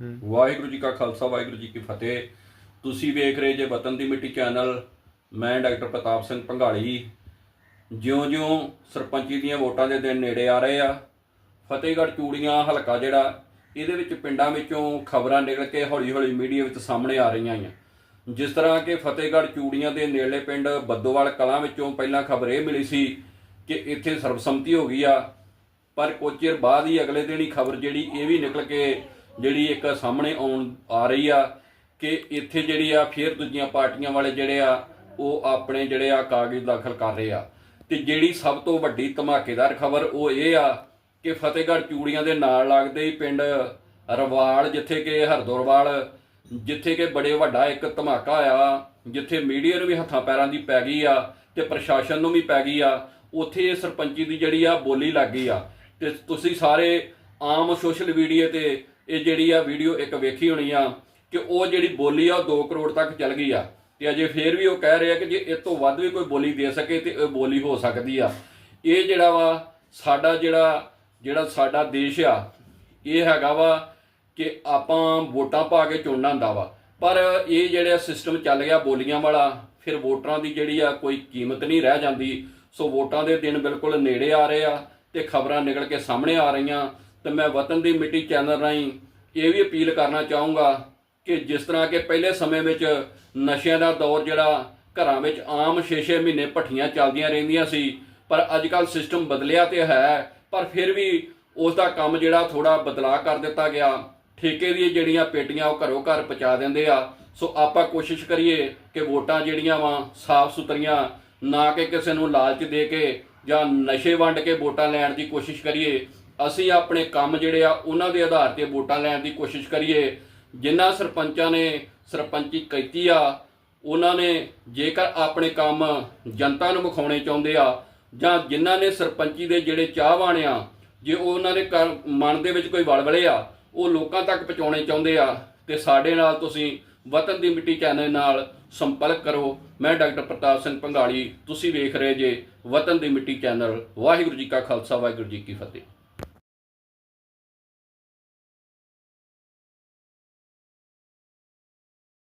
ਵਾਹਿਗੁਰੂ ਜੀ ਕਾ ਖਾਲਸਾ, ਵਾਹਿਗੁਰੂ ਜੀ ਕੀ ਫਤਿਹ। ਤੁਸੀਂ ਵੇਖ ਰਹੇ ਜੇ ਵਤਨ ਦੀ ਮਿੱਟੀ ਚੈਨਲ, ਮੈਂ ਡਾਕਟਰ ਪ੍ਰਤਾਪ ਸਿੰਘ ਭੰਗਾਲੀ ਜਿਉਂ-ਜਿਉਂ ਸਰਪੰਚੀ ਦੀਆਂ ਵੋਟਾਂ ਦੇ ਦਿਨ ਨੇੜੇ ਆ ਰਹੇ ਆ, ਫਤਿਹਗੜ੍ਹ ਚੂੜੀਆਂ ਹਲਕਾ ਜਿਹੜਾ, ਇਹਦੇ ਵਿੱਚ ਪਿੰਡਾਂ ਵਿੱਚੋਂ ਖਬਰਾਂ ਨਿਕਲ ਕੇ ਹੌਲੀ-ਹੌਲੀ ਮੀਡੀਆ ਵਿੱਚ ਸਾਹਮਣੇ ਆ ਰਹੀਆਂ ਆ ਜਿਸ ਤਰ੍ਹਾਂ ਕਿ ਫਤਿਹਗੜ੍ਹ ਚੂੜੀਆਂ ਦੇ ਨੇੜਲੇ ਪਿੰਡ ਬੱਦੋਵਾਲ ਕਲਾਂ ਵਿੱਚੋਂ ਪਹਿਲਾਂ ਖਬਰ ਇਹ ਮਿਲੀ ਸੀ ਕਿ ਇੱਥੇ ਸਰਬਸੰਮਤੀ ਹੋ ਗਈ ਆ, ਪਰ ਕੁਝ ਚਿਰ ਬਾਅਦ ਹੀ ਅਗਲੇ ਦਿਨ ਹੀ ਖਬਰ ਜਿਹੜੀ ਇਹ ਵੀ ਨਿਕਲ ਕੇ ਜਿਹੜੀ ਇੱਕ ਸਾਹਮਣੇ ਆਉਣ ਆ ਰਹੀ ਆ ਕਿ ਇੱਥੇ ਜਿਹੜੀ ਆ ਫਿਰ ਦੂਜੀਆਂ ਪਾਰਟੀਆਂ ਵਾਲੇ ਜਿਹੜੇ ਆ, ਉਹ ਆਪਣੇ ਜਿਹੜੇ ਆ ਕਾਗਜ਼ ਦਾਖਲ ਕਰ ਰਹੇ ਆ। ਤੇ ਜਿਹੜੀ ਸਭ ਤੋਂ ਵੱਡੀ ਧਮਾਕੇਦਾਰ ਖਬਰ ਉਹ ਇਹ ਆ ਕਿ ਫਤਿਹਗੜ੍ਹ ਚੂੜੀਆਂ ਦੇ ਨਾਲ ਲੱਗਦੇ ਹੀ ਪਿੰਡ ਰਵਾਲ, ਜਿੱਥੇ ਕਿ ਹਰਦੋਰਵਾਲ ਜਿੱਥੇ ਕਿ ਬੜੇ ਵੱਡਾ ਇੱਕ ਧਮਾਕਾ ਆਇਆ ਜਿੱਥੇ ਮੀਡੀਆ ਨੂੰ ਵੀ ਹੱਥਾਂ ਪੈਰਾਂ ਦੀ ਪੈ ਗਈ ਆ ਤੇ ਪ੍ਰਸ਼ਾਸਨ ਨੂੰ ਵੀ ਪੈ ਗਈ ਆ, ਉੱਥੇ ਇਹ ਸਰਪੰਚੀ ਦੀ ਜਿਹੜੀ ਆ ਬੋਲੀ ਲੱਗ ਗਈ ਆ। ਤੇ ਤੁਸੀਂ ਸਾਰੇ ਆਮ ਸੋਸ਼ਲ ਮੀਡੀਆ ਤੇ ਇਹ ਜਿਹੜੀ ਆ ਵੀਡੀਓ ਇੱਕ ਵੇਖੀ ਹੋਣੀ ਆ ਕਿ ਉਹ ਜਿਹੜੀ ਬੋਲੀ ਆ ਉਹ 2 ਕਰੋੜ ਤੱਕ ਚੱਲ ਗਈ ਆ। ਤੇ ਅਜੇ ਫੇਰ ਵੀ ਉਹ ਕਹਿ ਰਹੇ ਆ ਕਿ ਜੇ ਇਸ ਤੋਂ ਵੱਧ ਵੀ ਕੋਈ ਬੋਲੀ ਦੇ ਸਕੇ ਤੇ ਇਹ ਬੋਲੀ ਹੋ ਸਕਦੀ ਆ। ਇਹ ਜਿਹੜਾ ਵਾ ਸਾਡਾ ਜਿਹੜਾ ਜਿਹੜਾ ਸਾਡਾ ਦੇਸ਼ ਆ, ਇਹ ਹੈਗਾ ਵਾ ਕਿ ਆਪਾਂ ਵੋਟਾਂ ਪਾ ਕੇ ਚੁਣਨਾ ਹੁੰਦਾ ਵਾ। ਪਰ ਇਹ ਜਿਹੜਾ ਸਿਸਟਮ ਚੱਲ ਗਿਆ ਬੋਲੀਆਂ ਵਾਲਾ, ਫਿਰ ਵੋਟਰਾਂ ਦੀ ਜਿਹੜੀ ਆ ਕੋਈ ਕੀਮਤ ਨਹੀਂ ਰਹਿ ਜਾਂਦੀ। ਸੋ ਵੋਟਾਂ ਦੇ ਦਿਨ ਬਿਲਕੁਲ ਨੇੜੇ ਆ ਰਹੇ ਆ ਤੇ ਖਬਰਾਂ ਨਿਕਲ ਕੇ ਸਾਹਮਣੇ ਆ ਰਹੀਆਂ। ਤੇ ਮੈਂ ਵਤਨ ਦੀ ਮਿੱਟੀ ਚੈਨਲ ਰਾਹੀਂ ਇਹ ਵੀ ਅਪੀਲ ਕਰਨਾ ਚਾਹੂੰਗਾ ਕਿ ਜਿਸ ਤਰ੍ਹਾਂ ਕਿ ਪਹਿਲੇ ਸਮੇਂ ਵਿੱਚ ਨਸ਼ਿਆਂ ਦਾ ਦੌਰ ਜਿਹੜਾ ਘਰਾਂ ਵਿੱਚ ਆਮ 6-6 ਮਹੀਨੇ ਭੱਠੀਆਂ ਚੱਲਦੀਆਂ ਰਹਿੰਦੀਆਂ ਸੀ, ਪਰ ਅੱਜ ਕੱਲ ਸਿਸਟਮ ਬਦਲਿਆ ਤੇ ਹੈ, ਪਰ ਫਿਰ ਵੀ ਉਸ ਦਾ ਕੰਮ ਜਿਹੜਾ ਥੋੜਾ ਬਦਲਾਅ ਕਰ ਦਿੱਤਾ ਗਿਆ। ਠੇਕੇ ਦੀਆਂ ਜਿਹੜੀਆਂ ਪੇਟੀਆਂ ਉਹ ਘਰੋਂ ਘਰ ਪਹੁੰਚਾ ਦਿੰਦੇ ਆ। ਸੋ ਆਪਾਂ ਕੋਸ਼ਿਸ਼ ਕਰੀਏ ਕਿ ਵੋਟਾਂ ਜਿਹੜੀਆਂ ਵਾ ਸਾਫ਼ ਸੁਥਰੀਆਂ, ਨਾ ਕਿ ਕਿਸੇ ਨੂੰ ਲਾਲਚ ਦੇ ਕੇ ਜਾਂ ਨਸ਼ੇ ਵੰਡ ਕੇ ਵੋਟਾਂ ਲੈਣ ਦੀ ਕੋਸ਼ਿਸ਼ ਕਰੀਏ। ਅਸੀਂ ਆਪਣੇ ਕੰਮ ਜਿਹੜੇ ਆ, ਉਹਨਾਂ ਦੇ ਆਧਾਰ ਤੇ ਵੋਟਾਂ ਲੈਣ ਦੀ ਕੋਸ਼ਿਸ਼ ਕਰੀਏ। ਜਿਨ੍ਹਾਂ ਸਰਪੰਚਾਂ ਨੇ ਸਰਪੰਚੀ ਕੀਤੀ ਆ, ਉਹਨਾਂ ਨੇ ਜੇਕਰ ਆਪਣੇ ਕੰਮ ਜਨਤਾ ਨੂੰ ਵਿਖਾਉਣੇ ਚਾਹੁੰਦੇ ਆ, ਜਾਂ ਜਿਨ੍ਹਾਂ ਨੇ ਸਰਪੰਚੀ ਦੇ ਜਿਹੜੇ ਚਾਹਵਾਨ ਆ, ਜੇ ਉਹਨਾਂ ਦੇ ਕਰ- ਮਨ ਦੇ ਵਿੱਚ ਕੋਈ ਵਲਵਲੇ ਆ, ਉਹ ਲੋਕਾਂ ਤੱਕ ਪਹੁੰਚਾਉਣੇ ਚਾਹੁੰਦੇ ਆ, ਤੇ ਸਾਡੇ ਨਾਲ ਤੁਸੀਂ ਵਤਨ ਦੀ ਮਿੱਟੀ ਚੈਨਲ ਨਾਲ ਸੰਪਰਕ ਕਰੋ। ਮੈਂ ਡਾਕਟਰ ਪ੍ਰਤਾਪ ਸਿੰਘ ਪੰਗਾਲੀ, ਤੁਸੀਂ ਵੇਖ ਰਹੇ ਜੇ ਵਤਨ ਦੀ ਮਿੱਟੀ ਚੈਨਲ। ਵਾਹਿਗੁਰੂ ਜੀ ਕਾ ਖਾਲਸਾ, ਵਾਹਿਗੁਰੂ ਜੀ ਕੀ ਫਤਿਹ।